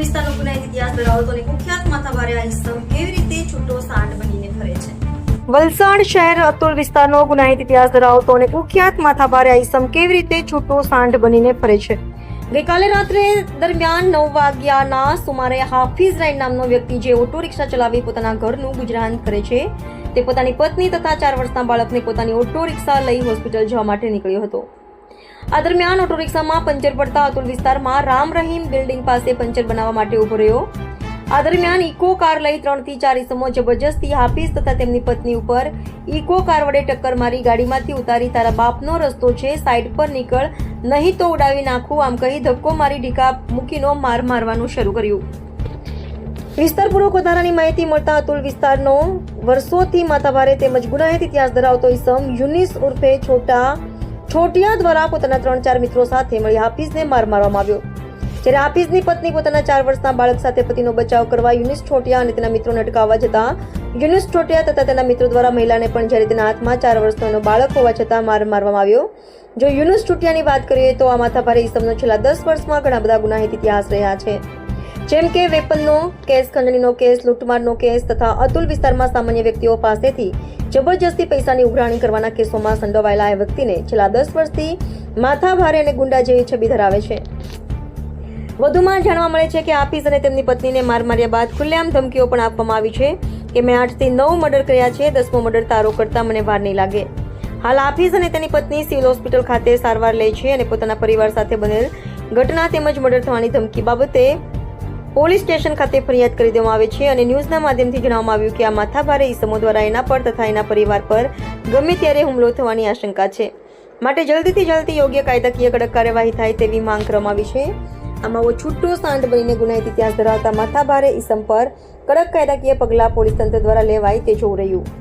વિસ્તારનો ગુનાહિત ઇતિહાસ ધરાવતો અને કુખ્યાત માથાભારે આ ઇસમ કેવી રીતે છૂટો સાંઠ બનીને ફરે છે? વલસાડ શહેર અતુલ વિસ્તારનો ગુનાહિત ઇતિહાસ ધરાવતો અને કુખ્યાત માથાભારે આઈસમ કેવી રીતે છૂટો સાંઠ બનીને ફરે છે? ગઈકાલે રાત્રે દરમિયાન નવ વાગ્યાના સુમારે હાફિઝ રાઈન નામનો વ્યક્તિ જે ઓટો રિક્ષા ચલાવી પોતાના ઘરનું ગુજરાન કરે છે, તે પોતાની પત્ની તથા ચાર વર્ષના બાળકને પોતાની ઓટો રિક્ષા લઈ હોસ્પિટલ જવા માટે નીકળ્યો હતો. આ દરમિયાન ઓટો રિક્ષામાં પંચર પડતા અતુલ વિસ્તારમાં રામ રહીમ બિલ્ડિંગ પાસે પંચર બનાવવા માટે ઊભો રહ્યો. આ દરમિયાન ઇકો કાર લઈ ત્રણથી ચાર ઇસમો જબરજસ્તી હાફિઝ તથા તેમની પત્ની ઉપર ઇકો કાર વડે ટક્કર મારી ગાડીમાંથી ઉતારી તારા બાપનો રસ્તો છે, સાઈડ પર નીકળ, નહીં તો ઉડાવી નાખું, આમ કહી ધક્કો મારી ઢીકા મૂકીનો માર મારવાનું શરૂ કર્યું. વિસ્તારપૂર્વક વધારાની માહિતી મળતા અતુલ વિસ્તારનો વર્ષોથી માતાભારે તેમજ ગુનાહિત ઇતિહાસ ધરાવતો ઇસમ યુનિસ ઉર્ફે છોટા છોટિયા દ્વારા પોતાના ત્રણ ચાર મિત્રો સાથે મળી હાફિઝને માર મારવામાં આવ્યો. જ્યારે હાફિઝની પત્ની પોતાના ચાર વર્ષના બાળક સાથે પતિનો બચાવ કરવા યુનિસ છોટિયા અને તેના મિત્રોને અટકાવવા જતા, યુનિસ છોટિયા તથા તેના મિત્રો દ્વારા મહિલાને પણ જ્યારે તેના હાથમાં ચાર વર્ષનો બાળક હોવા છતાં માર મારવામાં આવ્યો. જો યુનુસ છોટિયાની વાત કરીએ તો આ માથાભારે ઇસમનો છેલ્લા દસ વર્ષમાં ઘણા બધા ગુનાહિત ઇતિહાસ રહ્યા છે. જેમ કે વેપનનો કેસ, ખંડણીનો કેસ, લૂંટમારનો કેસ તથા અતુલ વિસ્તારમાં સામાન્ય વ્યક્તિઓ પાસેથી જબરજસ્તી પૈસાની ઉઘરાણી કરવાના કેસોમાં સંડોવાયેલા આ વ્યક્તિને છેલ્લા દસ વર્ષથી માથાભારે અને ગુંડા જેવી છબી ધરાવે છે. વધુમાં જાણવા મળે છે કે આફિસ અને તેમની પત્નીને માર માર્યા બાદ ખુલ્લેઆમ ધમકીઓ પણ આપવામાં આવી છે કે મેં આઠથી નવ મર્ડર કર્યા છે, દસમો મર્ડર તારો કરતા મને વાર નહીં લાગે. હાલ આફિસ અને તેની પત્ની સિવિલ હોસ્પિટલ ખાતે સારવાર લે છે અને પોતાના પરિવાર સાથે બનેલ ઘટના તેમજ મર્ડર થવાની ધમકી બાબતે પોલીસ સ્ટેશન ખાતે ફરિયાદ કરી દેવામાં આવે છે અને ન્યૂઝના માધ્યમથી જણાવવામાં આવ્યું કે આ માથાભારે ઇસમો દ્વારા એના પર તથા એના પરિવાર પર ગમે ત્યારે હુમલો થવાની આશંકા છે. માટે જલ્દીથી જલ્દી યોગ્ય કાયદાકીય કડક કાર્યવાહી થાય તેવી માંગ કરવામાં આવી છે. આમાં વો છૂટો સાંઠ બનીને ગુનાહિત ઇતિહાસ ધરાવતા માથાભારે ઇસમ પર કડક કાયદાકીય પગલાં પોલીસ તંત્ર દ્વારા લેવાય તે જોવું રહ્યું.